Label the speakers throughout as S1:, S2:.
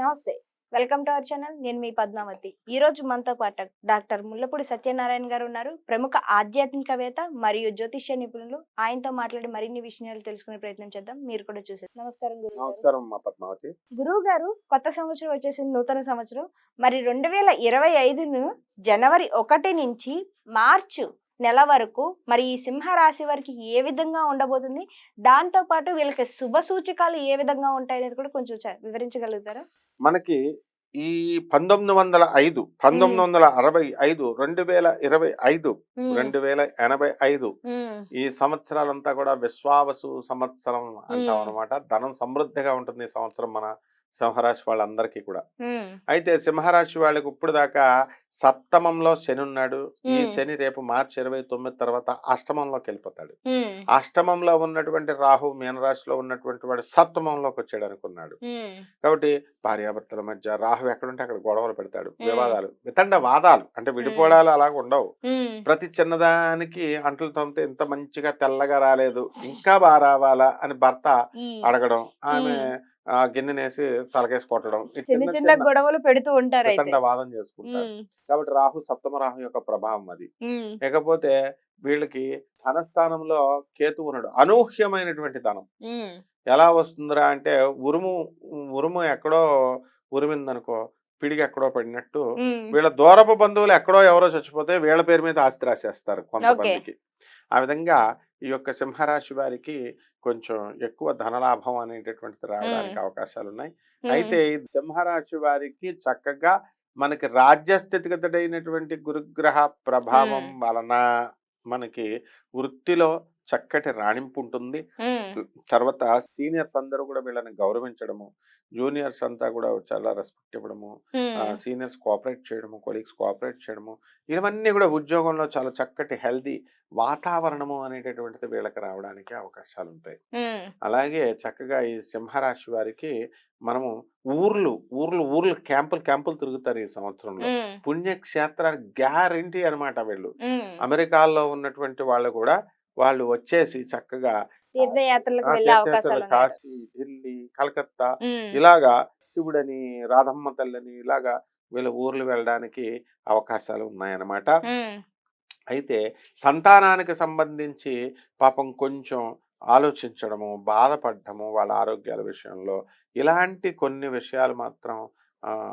S1: నమస్తే. Welcome to our channel. నేను మీ పద్మావతి. ఈ రోజు మనతో పాటు డాక్టర్ ముల్లపూడి సత్యనారాయణ గారు ఉన్నారు. ప్రముఖ ఆధ్యాత్మికవేత్త మరియు జ్యోతిష్య నిపుణులు. ఆయనతో మాట్లాడి మరిన్ని విషయాలు తెలుసుకునే ప్రయత్నం చేద్దాం. మీరు కూడా చూసేది నమస్కారం గురువు గారు.
S2: నమస్కారం మా పద్మావతి.
S1: గురువు గారు కొత్త సంవత్సరం వచ్చేసింది నూతన సంవత్సరం. మరి రెండు వేల ఇరవై ఐదును జనవరి ఒకటి నుంచి మార్చు నెల వరకు మరి ఈ సింహ రాశి వారికి ఏ విధంగా ఉండబోతుంది? దాంతో పాటు వీళ్ళకి శుభ సూచికలు ఏ విధంగా ఉంటాయి అనేది కూడా కొంచెం వివరించగలుగుతారా?
S2: మనకి ఈ పంతొమ్మిది వందల ఐదు పంతొమ్మిది వందల అరవై ఐదు రెండు వేల ఇరవై ఐదు రెండు వేల ఎనభై ఐదు ఈ సంవత్సరాలంతా కూడా విశ్వావసు సంవత్సరం అంటాం. అనమాట ధనం సమృద్ధిగా ఉంటుంది ఈ సంవత్సరం మన సింహరాశి వాళ్ళందరికీ కూడా. అయితే సింహరాశి వాళ్ళకి ఇప్పుడు దాకా సప్తమంలో శని ఉన్నాడు. ఈ. శని రేపు మార్చి ఇరవై తొమ్మిది తర్వాత అష్టమంలోకి వెళ్ళిపోతాడు. అష్టమంలో ఉన్నటువంటి రాహు మీనరాశిలో ఉన్నటువంటి వాడు సప్తమంలోకి వచ్చాడు అనుకున్నాడు. కాబట్టి భార్యాభర్తల మధ్య రాహు ఎక్కడుంటే అక్కడ గొడవలు పెడతాడు. వివాదాలు వితండ వాదాలు అంటే విడిపోవడాలు అలాగ ఉండవు. ప్రతి చిన్నదానికి అంటులు తోమితే ఇంత మంచిగా తెల్లగా రాలేదు ఇంకా బాగా రావాలా అని భర్త. అడగడం ఆమె గిన్నెనేసి తలకేసి కొట్టడం.
S1: చిన్న చిన్న గొడవలు పెడుతూ ఉంటారు
S2: వాదం చేసుకుంటారు. కాబట్టి రాహు సప్తమ రాహు యొక్క ప్రభావం అది.
S1: ఉమ్,
S2: ఇకపోతే వీళ్ళకి ధనస్థానంలో కేతు ఉన్నాడు. అనూహ్యమైనటువంటి ధనం. ఎలా వస్తుందిరా అంటే ఉరుము ఉరుము ఎక్కడో ఉరిమిందనుకో పిడికి ఎక్కడో పడినట్టు వీళ్ళ దూరపు బంధువులు ఎక్కడో ఎవరో చచ్చిపోతే వీళ్ళ పేరు మీద ఆస్తి రాసేస్తారు కొంతమందికి. ఆ విధంగా ఈ యొక్క సింహరాశి వారికి కొంచెం ఎక్కువ ధనలాభం అనేటటువంటిది రావడానికి అవకాశాలు ఉన్నాయి అయితే ఈ సింహరాశి వారికి చక్కగా మనకి రాజ్య స్థితిగతుడైనటువంటి గురుగ్రహ ప్రభావం. వలన మనకి వృత్తిలో చక్కటి రాణింపు ఉంటుంది తర్వాత సీనియర్స్ అందరూ కూడా వీళ్ళని గౌరవించడము జూనియర్స్ అంతా కూడా చాలా రెస్పెక్ట్ ఇవ్వడము సీనియర్స్ కోఆపరేట్ చేయడము కొలీగ్స్ కోఆపరేట్ చేయడము ఇవన్నీ కూడా ఉద్యోగంలో చాలా చక్కటి హెల్దీ వాతావరణము అనేటటువంటిది వీళ్ళకి రావడానికి అవకాశాలు ఉంటాయి అలాగే చక్కగా ఈ సింహరాశి వారికి మనము ఊర్లు ఊర్లు ఊర్లు క్యాంపులు క్యాంపులు తిరుగుతారు ఈ సంవత్సరంలో.
S1: ఉమ్,
S2: పుణ్యక్షేత్రానికి గ్యారంటీ అన్నమాట వీళ్ళు. అమెరికాలో ఉన్నటువంటి వాళ్ళు కూడా వాళ్ళు వచ్చేసి చక్కగా
S1: తీర్థయాత్రలకు
S2: ఆ,
S1: వెళ్ళే
S2: తీర్థయాత్రలు
S1: అవకాశాలు.
S2: కాశీ ఢిల్లీ కలకత్తా ఇలాగా శివుడని రాధమ్మ తల్లని ఇలాగా వీళ్ళ ఊర్లు వెళ్ళడానికి అవకాశాలు ఉన్నాయన్నమాట. అయితే సంతానానికి సంబంధించి పాపం కొంచెం ఆలోచించడము బాధపడటము వాళ్ళ ఆరోగ్యాల విషయంలో ఇలాంటి కొన్ని విషయాలు మాత్రం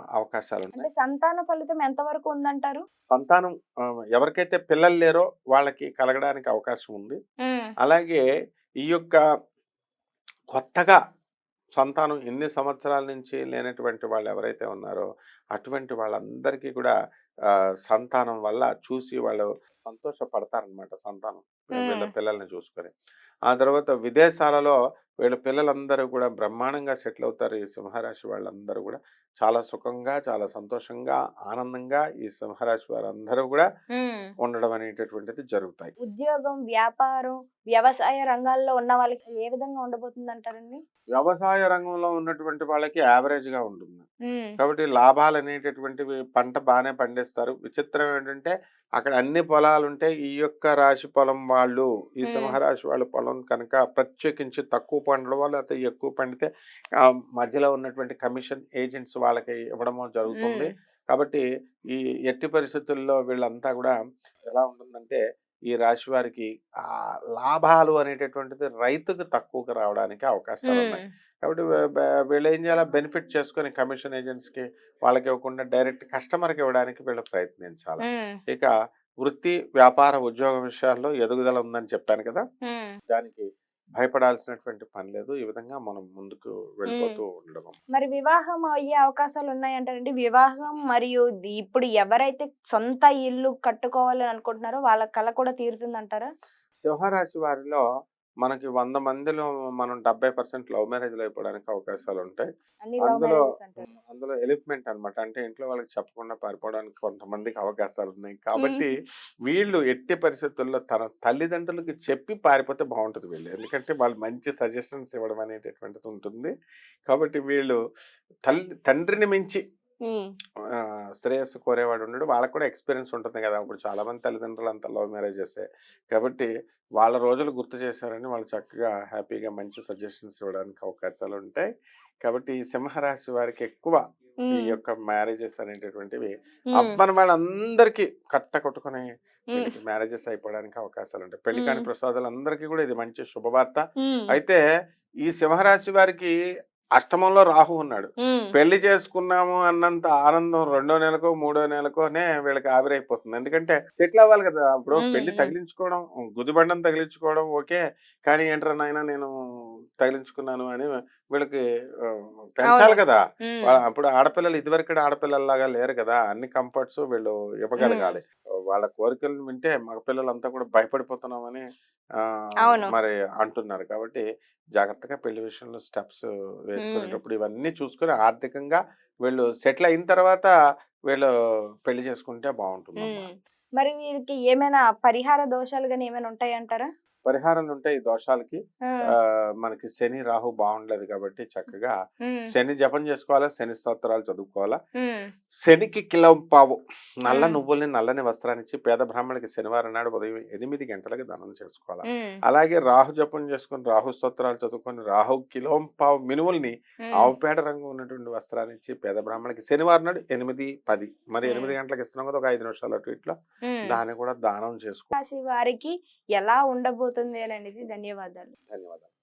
S2: అవకాశాలు
S1: అంటే సంతాన ఫలితం ఎంత వరకు ఉందంటారు?
S2: సంతానం ఎవరికైతే పిల్లలు లేరో వాళ్ళకి కలగడానికి అవకాశం ఉంది. అలాగే ఈ యొక్క కొత్తగా సంతానం ఎన్ని సంవత్సరాల నుంచి లేనటువంటి వాళ్ళు ఎవరైతే ఉన్నారో అటువంటి వాళ్ళందరికీ కూడా సంతానం వల్ల చూసి వాళ్ళు సంతోషపడతారనమాట సంతానం. వీళ్ళ. పిల్లల్ని చూసుకొని. ఆ తర్వాత విదేశాలలో వీళ్ళ పిల్లలందరూ కూడా బ్రహ్మాండంగా సెటిల్ అవుతారు ఈ సింహరాశి వాళ్ళందరూ కూడా చాలా సుఖంగా చాలా సంతోషంగా ఆనందంగా ఈ సింహరాశి వారందరూ కూడా. ఉండడం అనేటటువంటిది జరుగుతాయి.
S1: ఉద్యోగం వ్యాపారం వ్యవసాయ రంగాల్లో ఉన్న వాళ్ళకి ఏ విధంగా ఉండబోతుంది అంటారండి
S2: వ్యవసాయ రంగంలో ఉన్నటువంటి వాళ్ళకి యావరేజ్గా ఉంటుంది కాబట్టి లాభాలు అనేటటువంటివి పంట బాగానే పండిస్తారు. విచిత్రం ఏంటంటే అక్కడ అన్ని పొలాలు ఉంటే ఈ యొక్క రాశి పొలం వాళ్ళు ఈ. సింహరాశి వాళ్ళ పొలం కనుక ప్రత్యేకించి తక్కువ పండడం వల్ల లేకపోతే ఎక్కువ పండితే ఆ, మధ్యలో ఉన్నటువంటి కమిషన్ ఏజెంట్స్ వాళ్ళకి ఇవ్వడము జరుగుతుంది కాబట్టి ఈ ఎట్టి పరిస్థితుల్లో వీళ్ళంతా కూడా ఎలా ఉంటుందంటే ఈ రాశి వారికి ఆ లాభాలు అనేటటువంటిది రైతుకు తక్కువగా రావడానికి అవకాశాలు ఉన్నాయి. కాబట్టి వీళ్ళు ఏం చేయాలి? బెనిఫిట్ చేసుకొని కమిషన్ ఏజెంట్స్కి వాళ్ళకి ఇవ్వకుండా డైరెక్ట్ కస్టమర్కి ఇవ్వడానికి వీళ్ళు ప్రయత్నించాలి. ఇక వృత్తి వ్యాపార ఉద్యోగ విషయాల్లో ఎదుగుదల ఉందని చెప్పాను కదా. దానికి భయపడాల్సినటువంటి పని లేదు. ఈ విధంగా మనం ముందుకు వెళ్ళిపోతూ ఉండడం
S1: మరి వివాహం అయ్యే అవకాశాలు ఉన్నాయంటారండి వివాహం మరియు ఇప్పుడు ఎవరైతే సొంత ఇల్లు కట్టుకోవాలని అనుకుంటున్నారో వాళ్ళ కళ కూడా తీరుతుందంటారా?
S2: సింహరాశి వారిలో మనకి వంద మందిలో మనం డెబ్బై పర్సెంట్ లవ్ మ్యారేజ్లు అయిపోవడానికి అవకాశాలు ఉంటాయి అందులో అందులో ఎలిప్మెంట్ అన్నమాట. అంటే ఇంట్లో వాళ్ళకి చెప్పకుండా పారిపోవడానికి కొంతమందికి అవకాశాలు ఉన్నాయి కాబట్టి వీళ్ళు ఎట్టి పరిస్థితుల్లో తన తల్లిదండ్రులకి చెప్పి పారిపోతే బాగుంటుంది వీళ్ళు. ఎందుకంటే వాళ్ళు మంచి సజెషన్స్ ఇవ్వడం అనేటటువంటిది ఉంటుంది. కాబట్టి వీళ్ళు తల్లి తండ్రిని మించి శ్రేయస్సు కోరేవాడు ఉండడు. వాళ్ళకి కూడా ఎక్స్పీరియన్స్ ఉంటుంది కదా! ఇప్పుడు చాలా మంది తల్లిదండ్రులు అంతా లవ్ మ్యారేజెస్ కాబట్టి వాళ్ళ రోజులు గుర్తు చేశారని వాళ్ళు చక్కగా హ్యాపీగా మంచి సజెషన్స్ ఇవ్వడానికి అవకాశాలు ఉంటాయి. కాబట్టి ఈ సింహరాశి వారికి ఎక్కువ ఈ యొక్క మ్యారేజెస్ అనేటటువంటివి అవ్వని వాళ్ళందరికీ కట్ట కొట్టుకుని మ్యారేజెస్ అయిపోవడానికి అవకాశాలు ఉంటాయి. పెళ్ళి కాని
S1: మ్మ్.
S2: ప్రసాదాలందరికీ కూడా ఇది మంచి శుభవార్త. అయితే ఈ సింహరాశి వారికి అష్టమంలో రాహు ఉన్నాడు. పెళ్ళి చేసుకున్నాము అన్నంత ఆనందం రెండో నెలకో మూడో నెలకోనే వీళ్ళకి ఆవిరైపోతుంది. ఎందుకంటే సెటిల్ అవ్వాలి కదా! ఇప్పుడు
S1: మ్మ్, పెళ్ళి.
S2: తగిలించుకోవడం గుదిబండం తగిలించుకోవడం ఓకే. కానీ ఏంట్రా నాయన నేను తగిలించుకున్నాను అని వీళ్ళకి పెంచాలి. కదా! అప్పుడు ఆడపిల్లలు ఇదివరకు ఆడపిల్లల్లాగా లేరు కదా! అన్ని కంఫర్ట్స్ వీళ్ళు ఇవ్వగలగాలి. వాళ్ళ కోరికలను వింటే మగ పిల్లలంతా కూడా భయపడిపోతున్నామని. మరి అంటున్నారు. కాబట్టి జాగ్రత్తగా పెళ్ళి విషయంలో స్టెప్స్ వేసుకునేటప్పుడు ఇవన్నీ చూసుకొని ఆర్థికంగా వీళ్ళు సెటిల్ అయిన తర్వాత వీళ్ళు పెళ్ళి చేసుకుంటే బాగుంటుంది.
S1: మరి వీరికి ఏమైనా పరిహార దోషాలు కానీ ఏమైనా ఉంటాయి అంటారా
S2: పరిహారాలు ఉంటాయి ఈ దోషాలకి. మనకి శని రాహు బాగుండలేదు కాబట్టి చక్కగా శని జపం చేసుకోవాలా శని స్తోత్రాలు చదువుకోవాలా? శనికి కిలం పావు. నల్ల. నువ్వుల్ని నల్లని వస్త్రాన్ని ఇచ్చి పేద బ్రాహ్మణుడికి శనివారం నాడు ఉదయం ఎనిమిది గంటలకు దానం చేసుకోవాలా? అలాగే రాహు జపం చేసుకొని రాహు స్తోత్రాలు చదువుకొని రాహు కిలోం పావు మినుముల్ని ఆవు పేడ రంగు ఉన్నటువంటి వస్త్రాన్ని ఇచ్చి పేద బ్రాహ్మణుడికి శనివారం నాడు ఎనిమిది పది మరి. ఎనిమిది గంటలకు ఇస్తున్నాం కదా ఒక ఐదు నిమిషాలు అటు ఇట్లా. దాన్ని కూడా దానం చేసుకో
S1: రాశి వారికి ఎలా ఉండబోతుంది అని అనేది ధన్యవాదాలు.
S2: ధన్యవాదాలు.